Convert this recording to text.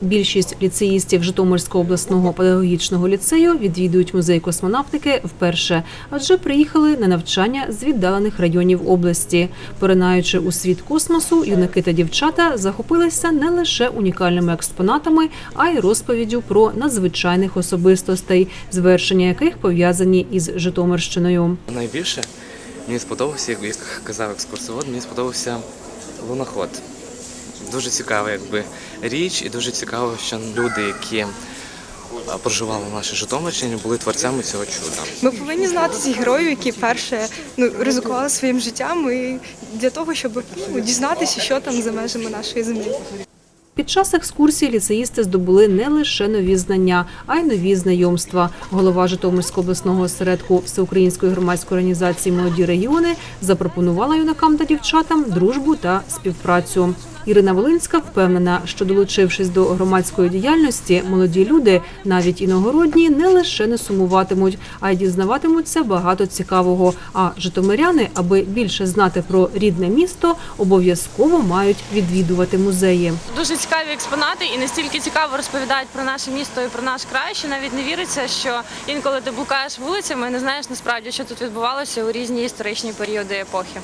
Більшість ліцеїстів Житомирського обласного педагогічного ліцею відвідують музей космонавтики вперше, адже приїхали на навчання з віддалених районів області. Поринаючи у світ космосу, юнаки та дівчата захопилися не лише унікальними експонатами, а й розповіддю про надзвичайних особистостей, звершення яких пов'язані із Житомирщиною. Найбільше мені сподобався, як як казав екскурсовод, мені сподобався луноход. Дуже цікава якби, річ, і дуже цікаво, що люди, які проживали в нашій Житомирщині, були творцями цього чуда. Ми повинні знати цих героїв, які перше ну ризикували своїм життям і для того, щоб ну, дізнатися, що там за межами нашої землі. Під час екскурсії ліцеїсти здобули не лише нові знання, а й нові знайомства. Голова Житомирського обласного осередку Всеукраїнської громадської організації Молоді регіони запропонувала юнакам та дівчатам дружбу та співпрацю. Ірина Волинська впевнена, що долучившись до громадської діяльності, молоді люди, навіть іногородні, не лише не сумуватимуть, а й дізнаватимуться багато цікавого. А житомиряни, аби більше знати про рідне місто, обов'язково мають відвідувати музеї. Дуже цікаві експонати і настільки цікаво розповідають про наше місто і про наш край, що навіть не віриться, що інколи ти блукаєш вулицями, не знаєш насправді, що тут відбувалося у різні історичні періоди епохи.